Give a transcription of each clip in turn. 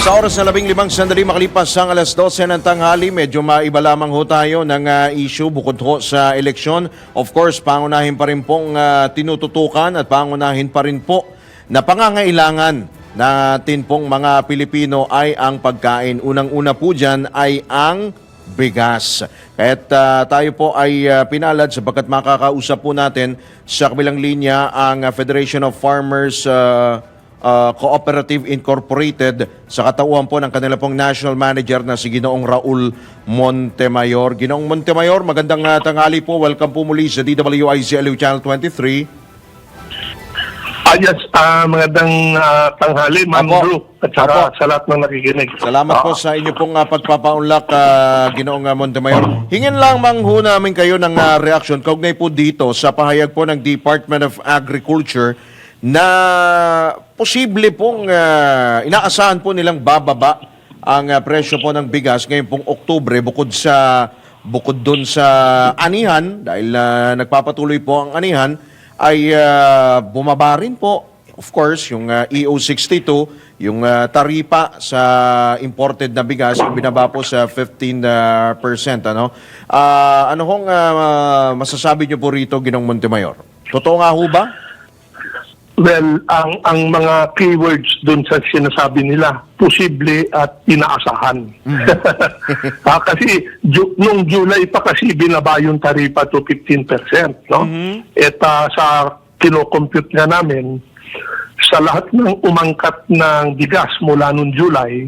Sa oras na labing limang sandali makalipas ang alas 12 ng tanghali, medyo maiba lamang ho tayo ng ah, issue bukod ho sa eleksyon. Of course, pangunahin pa rin pong ah, tinututukan at pangunahin pa rin po na pangangailangan natin pong mga Pilipino ay ang pagkain. Unang-una po dyan ay ang bigas. Kaya't ah, tayo po ay ah, pinalad sapagkat makakausap po natin sa kabilang linya ang Federation of Farmers ah, ah, Cooperative Incorporated sa katauhan po ng kanila pong national manager na si Ginoong Raul Montemayor. Ginoong Montemayor, magandang ah, tanghali po. Welcome po muli sa DWIC LU Channel 23. Ayos, ah magandang ah, tanghali, Ma'am. Drew, at saka sa lahat ng nakikinig. Salamat po Ah, sa inyo pong uh, pagpapaunlak, ah, Ginoong uh, Montemayor. Hingin lang mang ho namin kayo ng ah, reaction kaugnay po dito sa pahayag po ng Department of Agriculture na posible pong ah, inaasahan po nilang bababa ang ah, presyo po ng bigas ngayon pong Oktubre bukod sa bukod doon sa anihan dahil ah, nagpapatuloy po ang anihan ay ah, bumaba rin po Of course, yung uh, EO62, yung uh, taripa sa imported na bigas, binaba po sa 15%. uh, ano? Ah, ano hong uh, masasabi niyo po rito, Ginong Montemayor? Totoo nga ho ba? Well, ang ang mga keywords dun sa sinasabi nila, posible at inaasahan. Ah, kasi ju- nung July pa kasi binaba yung taripa to 15%, no? At ah, sa kinocompute nga namin, sa lahat ng umangkat ng bigas mula nung July,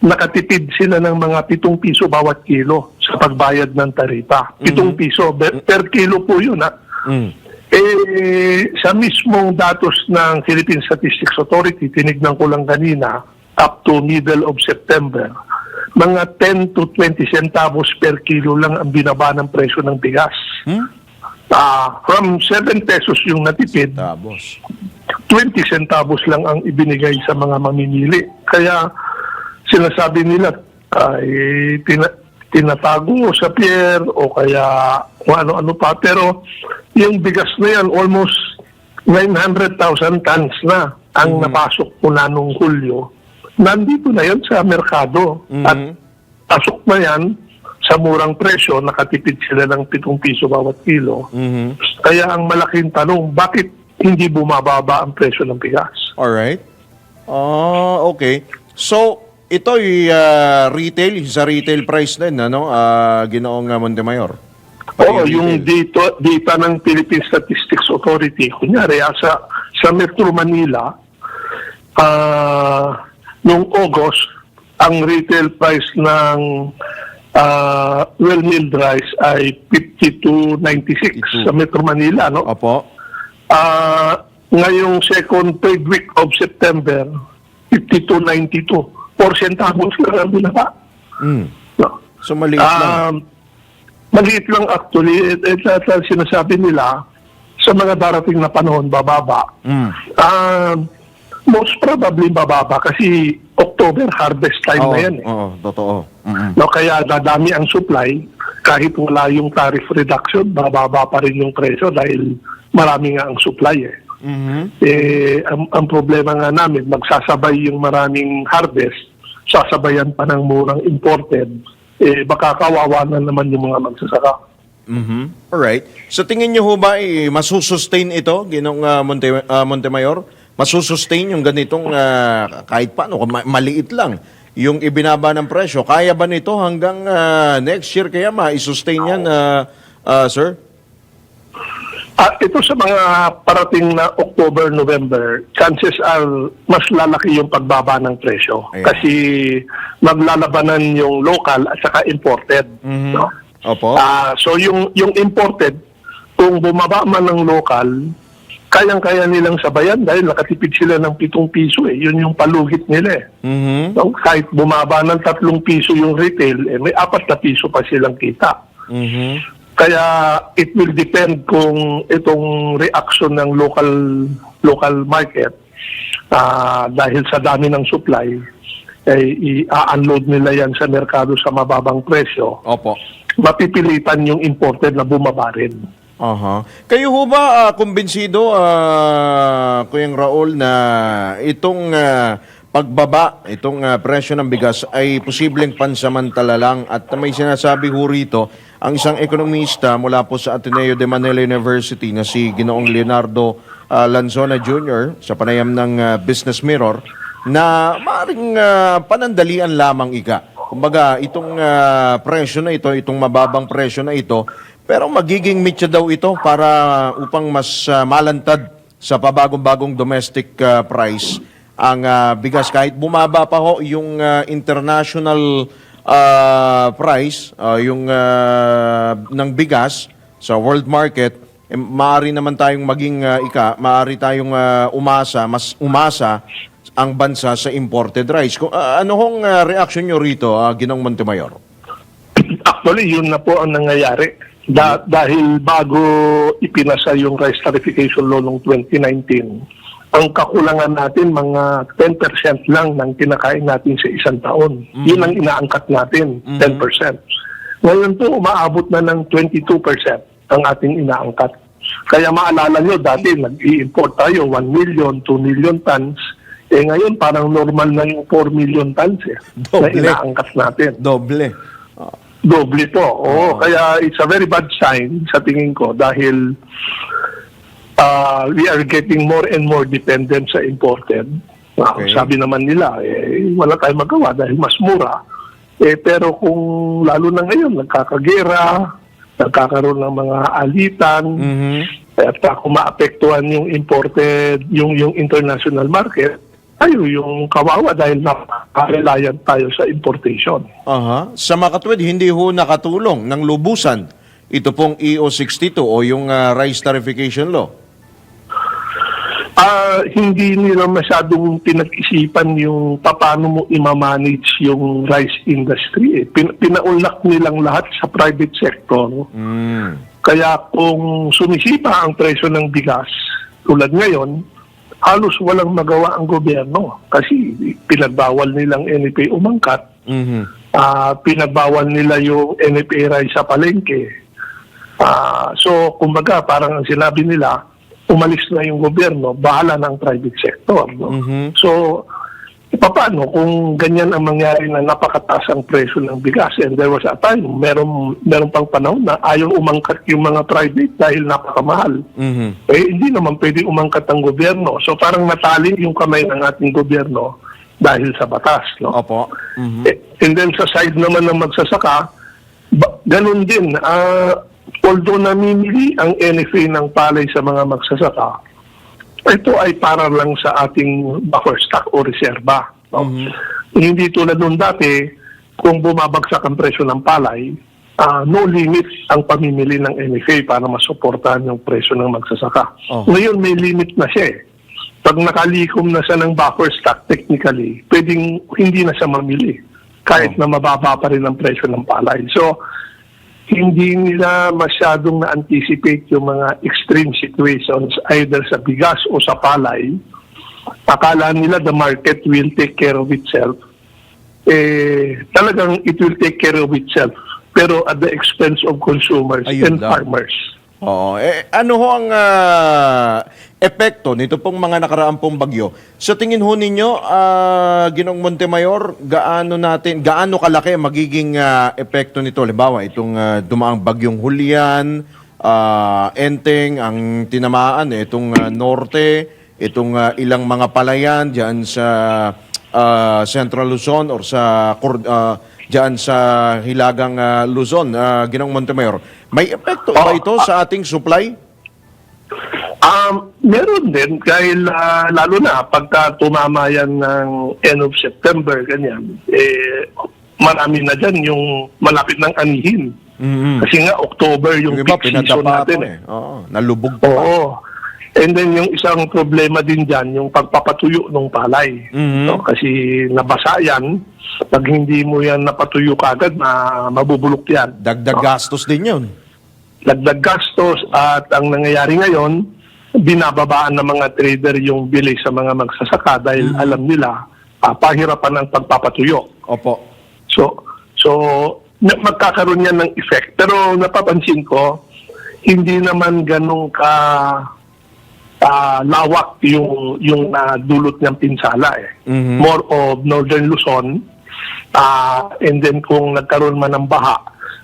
nakatipid sila ng mga 7 piso bawat kilo sa pagbayad ng taripa. 7 piso per, per kilo po yun, ha? Mm. Eh, sa mismong datos ng Philippine Statistics Authority, tinignan ko lang kanina, up to middle of September, mga 10 to 20 centavos per kilo lang ang binaba ng presyo ng bigas. Hmm? Ah, from 7 pesos yung natipid, Tapos. 20 centavos lang ang ibinigay sa mga mamimili. Kaya sinasabi nila ay tina- tinatago sa pier o kaya kung ano-ano pa. Pero yung bigas na yan, almost 900,000 tons na ang napasok mula nung Hulyo. Nandito na yan sa merkado. At pasok na yan sa murang presyo, nakatipid sila ng 7 piso bawat kilo. Mhm. Kaya ang malaking tanong, bakit hindi bumababa ang presyo ng bigas? Alright. Ah, okay. So, ito ay ah, retail, sa retail price din, ano, ah, Ginoong uh, Montemayor? Oo, yung data, data ng Philippine Statistics Authority, kunyari, ah, sa, sa Metro Manila, ah noong August, ang retail price ng ah, well-milled rice ay 52.96 sa Metro Manila, no? Opo. Ah, ngayong second, third week of September, 52.92. 4 centavos lang ang binaba. Mm. No? So, maliit lang. Um, maliit lang actually. At, at, at sinasabi nila, sa mga darating na panahon, bababa. Mm. Um, most probably bababa kasi October harvest time Oo, na yan. Eh. oo, totoo. Mm-mm. No, kaya dadami ang supply, kahit wala yung tariff reduction, bababa pa rin yung presyo dahil marami nga ang supply eh. Mhm. Eh, ang, ang problema nga namin, magsasabay yung maraming harvest, sasabayan pa ng murang imported, eh baka kawawa na naman yung mga magsasaka. Mhm. Alright. Sa tingin niyo ho ba eh, masusustain ito, Ginong uh, Monte, ah, Montemayor? Masusustain yung ganitong ah, kahit paano, ma- maliit lang yung ibinaba ng presyo. Kaya ba nito hanggang ah, next year kaya ma-sustain yan, ah, ah, sir? At ito sa mga parating na October, November, chances are mas lalaki yung pagbaba ng presyo. Ayan. Kasi maglalabanan yung local at saka imported. Mhm. No? Opo. Ah, so yung yung imported, kung bumaba man ng local, kayang-kaya nilang sabayan dahil nakatipid sila ng 7 piso eh. Yun yung palugit nila eh. Mhm. No? Kahit bumaba ng 3 piso yung retail, eh, may 4 na piso pa silang kita. Mhm. Kaya it will depend kung itong reaction ng local local market ah, dahil sa dami ng supply ay i-unload nila yan sa merkado sa mababang presyo. Opo. Mapipilitan yung imported na bumaba rin. Aha. Kayo ho ba ah, kumbinsido, uh, Kuyang Raul, na itong ah, pagbaba itong ah, presyo ng bigas ay posibleng pansamantala lang at may sinasabi ho rito ang isang ekonomista mula po sa Ateneo de Manila University na si Ginoong Leonardo ah, Lanzona Jr. sa panayam ng ah, Business Mirror na maaaring ah, panandalian lamang ika. Kumbaga, itong ah, presyo na ito, itong mababang presyo na ito, pero magiging mitya daw ito para upang mas ah, malantad sa pabagong-bagong domestic ah, price ang ah, bigas kahit bumaba pa ho yung ah, international ah, price ah, yung ah, ng bigas sa world market eh, maaari naman tayong maging ah, ika maaari tayong ah, umasa mas umasa ang bansa sa imported rice. Kung, ah, ano hong ah, reaction nyo rito, ah, Ginong Montemayor? Actually, yun na po ang nangyayari. Da- dahil bago ipinasa yung rice tarification law noong 2019, ang kakulangan natin mga 10% lang ng kinakain natin sa isang taon. Yun ang inaangkat natin, 10%. Ngayon po, umaabot na ng 22% ang ating inaangkat. Kaya maalala nyo, dati nag-i-import tayo 1 million, 2 million tons. Eh ngayon, parang normal na yung 4 million tons eh, na Doble. inaangkat natin. Doble. Doble po. Oo, kaya it's a very bad sign sa tingin ko dahil uh, we are getting more and more dependent sa imported. Okay. Sabi naman nila, eh, wala tayong magawa dahil mas mura. Eh, pero kung lalo na ngayon, nagkakagera, nagkakaroon ng mga alitan, mhm. at uh, kung maapektuhan yung imported, yung, yung international market, tayo yung kawawa dahil napaka-reliant tayo sa importation. Aha. Sa makatwid, hindi ho nakatulong ng lubusan ito pong EO62 o yung ah, Rice Tarification Law. Ah, hindi nila masyadong pinag-isipan yung paano mo i-manage yung rice industry. Eh. Pin- pinaunlak nilang lahat sa private sector. Mm. Kaya kung sumisipa ang presyo ng bigas, tulad ngayon, halos walang magawa ang gobyerno kasi pinagbawal nilang NFA umangkat, Mhm. ah pinagbawal nila yung NFA rice sa palengke. Ah, so, kumbaga, parang ang sinabi nila, umalis na yung gobyerno, bahala ng private sector. No? Mhm. So, paano kung ganyan ang mangyari na napakataas ang presyo ng bigas and there was a time, meron, meron pang panahon na ayaw umangkat yung mga private dahil napakamahal. Mhm. Eh, hindi naman pwede umangkat ang gobyerno. So, parang natali yung kamay ng ating gobyerno dahil sa batas. No? Opo. Mhm. Eh, And then sa side naman ng magsasaka, ba- ganun din. ah although namimili ang NFA ng palay sa mga magsasaka, ito ay para lang sa ating buffer stock o reserba. No? Hindi tulad nung dati, kung bumabagsak ang presyo ng palay, ah, no limit ang pamimili ng NFA para masuportahan yung presyo ng magsasaka. Oh. Ngayon may limit na siya eh. Pag nakalikom na siya ng buffer stock technically, pwedeng hindi na siya mamili kahit na mababa pa rin ang presyo ng palay. So, hindi nila masyadong na-anticipate yung mga extreme situations either sa bigas o sa palay. Akala nila the market will take care of itself. Eh, talagang it will take care of itself pero at the expense of consumers Ayun and lang. farmers. Oo. Eh, ano ho ang ah, epekto nito pong mga nakaraang pong bagyo? Sa tingin ho ninyo, ah, Ginong Montemayor, gaano natin, gaano kalaki magiging ah, epekto nito? Halimbawa, itong ah, dumaang bagyong Julian, ah, Enteng, ang tinamaan, eh, itong ah, Norte, itong ah, ilang mga palayan diyan sa ah, Central Luzon or sa Cor- ah, diyan sa Hilagang ah, Luzon, ah, Ginong Montemayor. May epekto ba Oh, ito sa ating supply? Um, meron din dahil ah, lalo na pagka tumama yan ng end of September, ganyan, eh, marami na dyan yung malapit ng anihin. Mhm. Kasi nga October yung, Yung iba, peak season natin. pa Eh. eh. Oo, nalubog pa. Oo. And then yung isang problema din dyan, yung pagpapatuyo ng palay. Mhm. No? Kasi nabasa yan, pag hindi mo yan napatuyo kagad, na mabubulok yan. Dagdag gastos din yun. Dagdag gastos at ang nangyayari ngayon, binababaan ng mga trader yung bili sa mga magsasaka dahil alam nila ah, pahirapan ang pagpapatuyo. Opo. So, so magkakaroon yan ng effect. Pero napapansin ko, hindi naman ganun ka ah, lawak yung yung nadulot niyang pinsala eh. Mhm. More of Northern Luzon ah, and then kung nagkaroon man ng baha,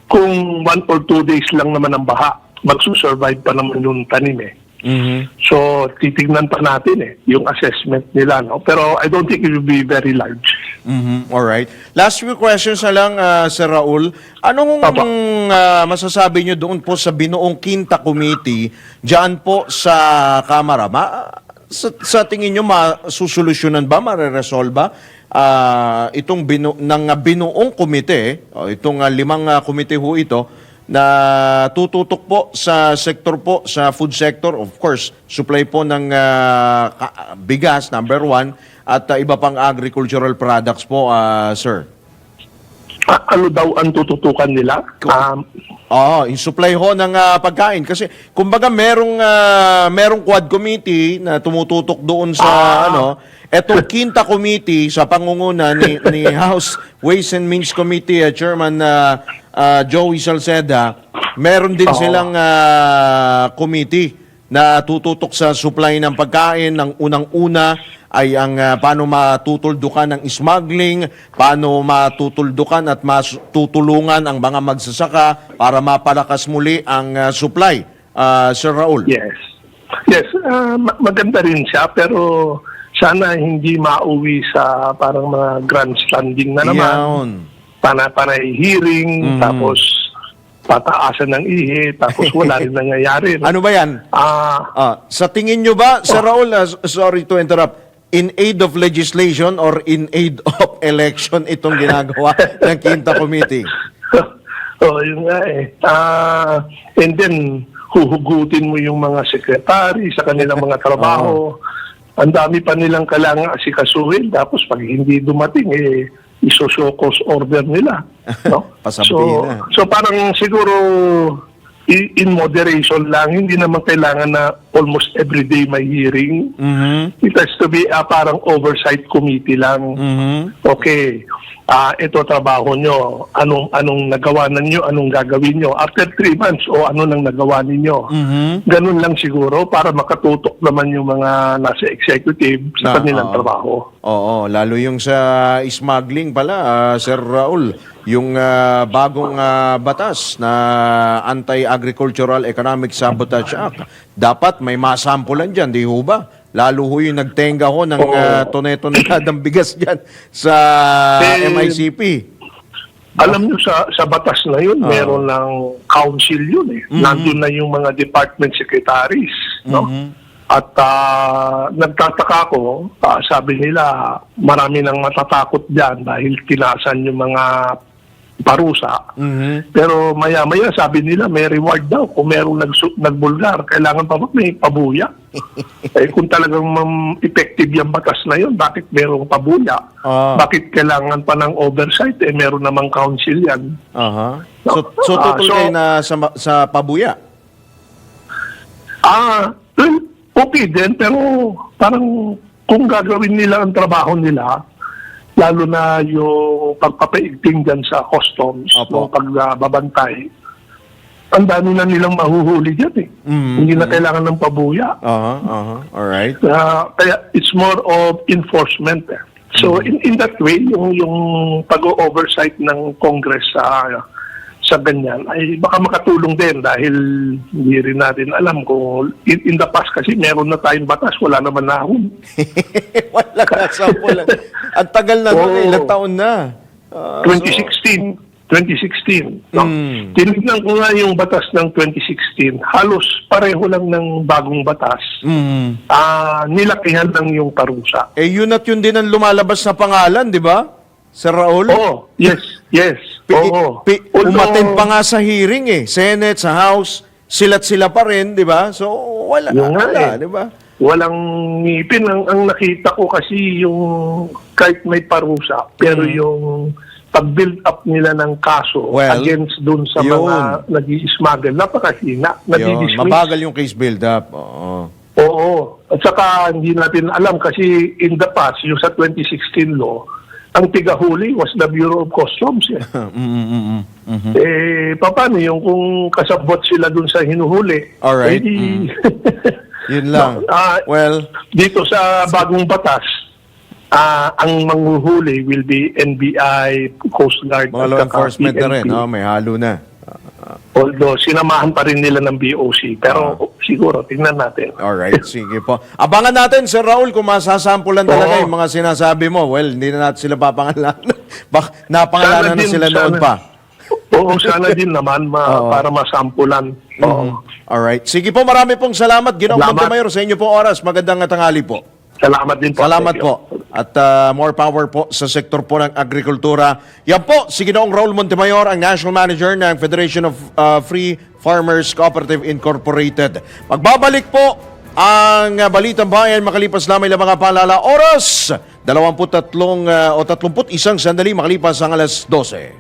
kung one or two days lang naman ang baha, magsusurvive pa naman yung tanim eh. Mhm. So, titignan pa natin eh, yung assessment nila. No? Pero I don't think it will be very large. Mhm. All right. Last few questions na lang, ah, Sir Raul. Anong Papa. ah, masasabi nyo doon po sa binuong Quinta Committee diyan po sa Kamara? Ma- sa, sa tingin nyo, masusolusyonan ba, mareresolve ba ah, itong binu, ng binuong komite, o itong ah, limang ah, komite ho ito, na tututok po sa sektor po, sa food sector, of course, supply po ng ka- bigas, number one, at ah, iba pang agricultural products po, ah, sir. Ano daw ang tututukan nila? Um, Oo, yung supply ho ng ah, pagkain. Kasi, kumbaga, merong, ah, merong quad committee na tumututok doon sa, Ah. ano, etong quinta committee sa pangunguna ni, ni House Ways and Means Committee ah, Chairman na Joey Salceda, meron din Oo. silang ah, committee na tututok sa supply ng pagkain ng unang-una ay ang ah, paano matutuldukan ng smuggling, paano matutuldukan at matutulungan ang mga magsasaka para mapalakas muli ang ah, supply. Ah, Sir Raul. yes. Yes, ma- maganda rin siya pero sana hindi mauwi sa parang mga grandstanding na naman. Yawn. Pana-panay hearing, tapos pataasan ng ihi, tapos wala rin nangyayari. Ano ba yan? Ah, Ah, sa tingin nyo ba, Sir Raul, ah, s- sorry to interrupt, in aid of legislation or in aid of election itong ginagawa ng Quinta Committee? oh, yun nga eh. Ah, and then, huhugutin mo yung mga sekretary sa kanilang mga trabaho. Ang dami pa nilang kailangan asikasuhin. Tapos pag hindi dumating, eh, iso-show cause order nila. No? So, na. so parang siguro in moderation lang. Hindi naman kailangan na almost every day may hearing. Mhm. It has to be a parang oversight committee lang. Mhm. Okay, ah ito trabaho nyo. Anong, anong nagawa ninyo, anong gagawin nyo. After three months, o ano nang nagawa ninyo. Mhm. Ganun lang siguro para makatutok naman yung mga nasa executive sa Na, kanilang oo. trabaho. Oo, lalo yung sa smuggling pala, ah, Sir Raul, yung ah, bagong ah, batas na Anti-Agricultural Economic Sabotage Act, dapat may masampulan dyan, di ho ba? Lalo ho yung nagtenga ho ng Oo. uh, tonetong bigas dyan sa Eh, MICP. Alam nyo sa sa batas na yun, Oo. meron ng council yun eh. Nandun na yung mga department secretaries, no? At ah, nagtataka ko, ah, sabi nila, marami nang matatakot diyan dahil tinasan yung mga parusa. Mhm. Pero maya-maya sabi nila may reward daw kung merong nagsu- nagbulgar. Kailangan pa ba may pabuya? eh kung talagang mam- effective yung batas na yun, bakit merong pabuya? Ah. Bakit kailangan pa ng oversight? Eh meron namang council yan. Aha. So, so Ah, tutol so- kayo na sa, sa pabuya? Ah, okay din, pero parang kung gagawin nila ang trabaho nila, lalo na yung pagpapaigting dyan sa customs, Opo. ng pagbabantay, ang dami na nilang mahuhuli dyan eh. Mhm. Hindi na kailangan ng pabuya. Aha, aha. Alright. Ah, kaya it's more of enforcement. Eh. So in in that way, yung yung pag-oversight ng Congress sa sa ganyan ay baka makatulong din dahil hindi rin natin alam kung in, in the past kasi meron na tayong batas, wala naman nahon. Wala ka sampulan. Ang tagal na nun, eh, ilang taon na. So- 2016. 2016. No? Mm. Tinignan ko nga yung batas ng 2016. Halos pareho lang ng bagong batas. Mhm. Ah, nilakihan lang yung parusa. Eh, yun at yun din ang lumalabas na pangalan, di ba? Sir Raul? Oo, yes, yes. Pi- Oo. pi- Although- umattend pa nga sa hearing eh. Senate, sa House, silat sila pa rin, di ba? So, wala, Yung nga wala, eh. di ba? Walang ngipin. Ang, ang nakita ko kasi yung kahit may parusa, pero yung pag-build up nila ng kaso Mm. Well, against dun sa yun. mga nag-i-smuggle, napakahina. Yun, Nadidismiss. mabagal yung case build-up. Oo. Oo. At saka hindi natin alam kasi in the past, yung sa 2016 law, ang tigahuli was the Bureau of Customs. Eh. Mm, mm, mm, mm, mhm. eh, paano yung kung kasabot sila dun sa hinuhuli? Alright. Eh, di- Yun lang. Ah, Well, dito sa bagong batas, ah, ang manghuhuli will be NBI, Coast Guard, mga at law enforcement na rin. Oh, may halo na. Although, sinamahan pa rin nila ng BOC. Pero Ah. siguro, tingnan natin. Alright, sige po. Abangan natin, Sir Raul, kung masasampulan talaga Oo. yung mga sinasabi mo. Well, hindi na natin sila papangalanan. Bak, napangalanan Sana na din, sila noon sana. pa. Oo, sana din naman ma- Oo. para masampulan. Oo. Alright. Sige po, marami pong salamat. Ginoong Salamat. Montemayor sa inyo pong oras. Magandang tanghali po. Salamat din po. Salamat po. At uh, more power po sa sektor po ng agrikultura. Yan po, si Ginoong Raul Montemayor, ang National Manager ng Federation of uh, Free Farmers Cooperative Incorporated. Magbabalik po ang uh, Balitang Bayan makalipas lamang ilang mga paalala. Oras, 23 uh, o 31 sandali makalipas ang alas 12.